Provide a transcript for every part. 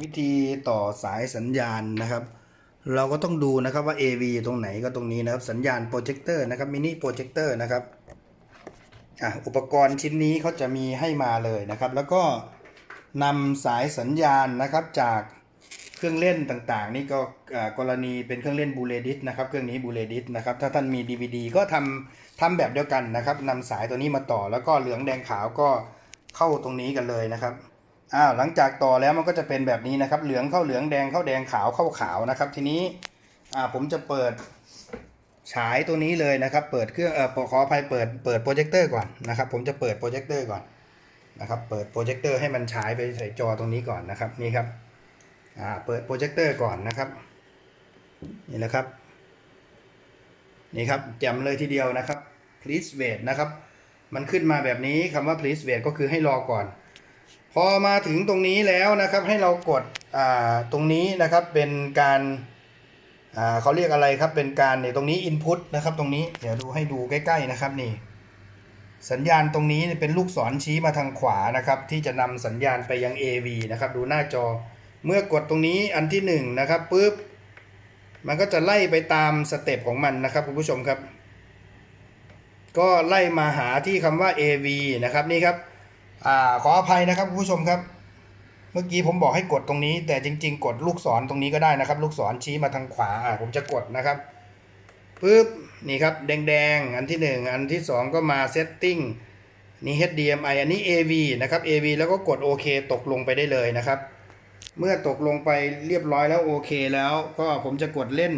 วิธีต่อสายสัญญาณนะครับ เราก็ต้องดูนะครับว่า AV ตรงไหนก็ตรงนี้นะครับ สัญญาณโปรเจคเตอร์นะครับมินิโปรเจคเตอร์นะครับอุปกรณ์ชิ้นนี้เขาจะมีให้มาเลยนะครับ แล้วก็นำสายสัญญาณนะครับจากเครื่องเล่นต่างๆ นี่ก็กรณีเป็นเครื่องเล่นบูเลดิสนะครับเครื่องนี้บูเลดิสนะครับถ้าท่านมี DVD ก็ทำทำแบบเดียวกันนะครับนำสายตัวนี้มาต่อแล้วก็เหลืองแดงขาวก็เข้าตรงนี้กันเลยนะครับ อ้าวหลังจากต่อแล้วมันก็จะเป็นแบบนี้นะครับ เหลืองเข้าเหลืองแดงเข้าแดงขาวเข้าขาวนะครับ ทีนี้อ่าผมจะเปิดฉายตัวนี้เลยนะครับ เปิดเครื่องเอ่อขออภัยเปิดเปิดโปรเจคเตอร์ก่อนนะครับ ผมจะเปิดโปรเจคเตอร์ก่อนนะครับเปิดโปรเจคเตอร์ให้มันฉายไปใส่จอตรงนี้ก่อนนะครับนี่ครับอ่าเปิดโปรเจคเตอร์ก่อนนะครับนี่แหละครับนี่ครับแจ่มเลยทีเดียวนะครับ please wait นะครับ มันขึ้นมาแบบนี้คำว่า please wait ก็คือให้รอก่อน พอมาถึงตรงนี้แล้วนะครับให้เรากดตรงนี้นะครับเป็นการเขาเรียกอะไรครับเป็นการเนี่ยตรงนี้ input นะครับตรงนี้เดี๋ยวดูให้ดูใกล้ๆนะครับนี่สัญญาณตรงนี้เป็นลูกศรชี้มาทางขวานะครับที่จะนำสัญญาณไปยัง AV นะครับดูหน้าจอเมื่อกดตรงนี้อันที่หนึ่งนะครับปุ๊บมันก็จะไล่ไปตามสเต็ปของมันนะครับคุณผู้ชมครับ ก็ไล่มาหาที่คำว่า AV นะครับนี่ครับ อ่าขออภัยนะครับคุณผู้ชมครับ เมื่อกี้ผมบอกให้กดตรงนี้ แต่จริง ๆ กดลูกศรตรงนี้ก็ได้นะครับ ลูกศรชี้มาทางขวาอ่าผมจะกดนะครับปึ๊บนี่ครับแดงๆ อันที่ 1 อันที่ 2 ก็มา setting นี่ HDMI อันนี้ AV นะครับ AV แล้วก็กดโอเคตกลงไปได้เลยนะครับ เมื่อตกลงไปเรียบร้อยแล้วโอเคแล้วก็ผมจะกดเล่น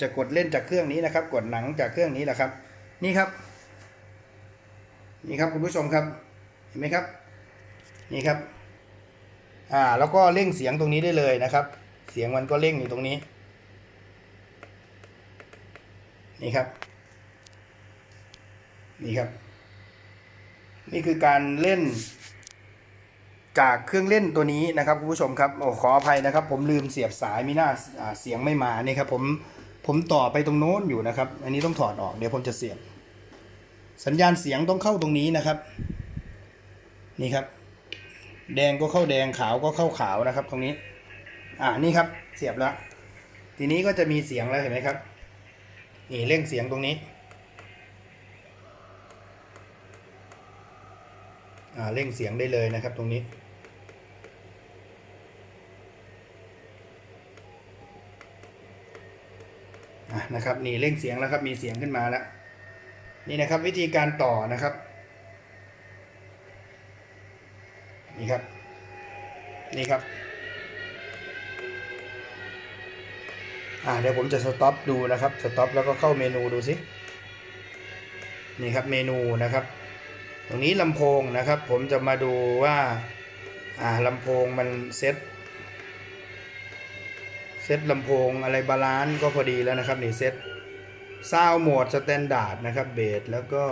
จะกดเล่นจากเครื่องนี้นะครับ กดหนังจากเครื่องนี้แหละครับ นี่ครับ นี่ครับคุณผู้ชมครับ เห็นไหมครับ นี่ครับ อ่า แล้วก็เร่งเสียงตรงนี้ได้เลยนะครับ เสียงมันก็เร่งอยู่ตรงนี้ นี่ครับ นี่ครับ นี่คือการเล่น จากเครื่องเล่นตัวนี้นะครับคุณผู้ชมครับโอ้ขออภัยนะครับ ผมลืมเสียบสายมีหน้าอ่าเสียงไม่มานี่ครับ ผมผมต่อไปตรงโน้นอยู่นะครับ อันนี้ต้องถอดออกเดี๋ยวผมจะเสียบ สัญญาณเสียงต้องเข้าตรงนี้นะครับ นี่ครับ แดงก็เข้าแดงขาวก็เข้าขาวนะครับ ตรงนี้ อ่านี่ครับเสียบแล้ว ทีนี้ก็จะมีเสียงแล้วเห็นไหมครับ นี่เร่งเสียงตรงนี้ อ่าเร่งเสียงได้เลยนะครับตรงนี้อะนะครับนี่เร่งเสียงแล้วครับมีเสียงขึ้นมาแล้วนี่นะครับวิธีการต่อนะครับ นี่ครับ นี่ครับ อ่าเดี๋ยวผมจะสต็อปดูนะครับสต็อปแล้วก็เข้าเมนูดูสินี่ครับเมนูนะครับ ตรงนี้ลำโพงนะครับ ผมจะมาดูว่าอ่าลำโพงมันเซ็ตเซ็ตลำโพงอะไรบาลานซ์ก็พอดีแล้วนะครับนี่เซ็ตซาวโหมดสแตนดาร์ดนะครับเบสแล้วก็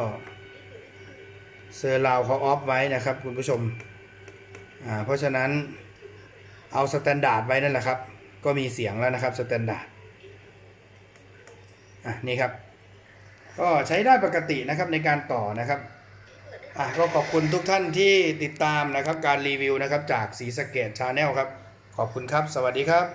เซอร์ราวเขาออฟไว้นะครับคุณผู้ชม อ่าเพราะฉะนั้นเอาสแตนดาร์ดไว้นั่นแหละครับ ก็มีเสียงแล้วนะครับสแตนดาร์ดอะนี่ครับ ก็ใช้ได้ปกตินะครับในการต่อนะครับอะก็ขอบคุณทุกท่านที่ติดตามนะครับการรีวิวนะครับจากสีสเกตชาแนลครับ ขอบคุณครับ สวัสดีครับ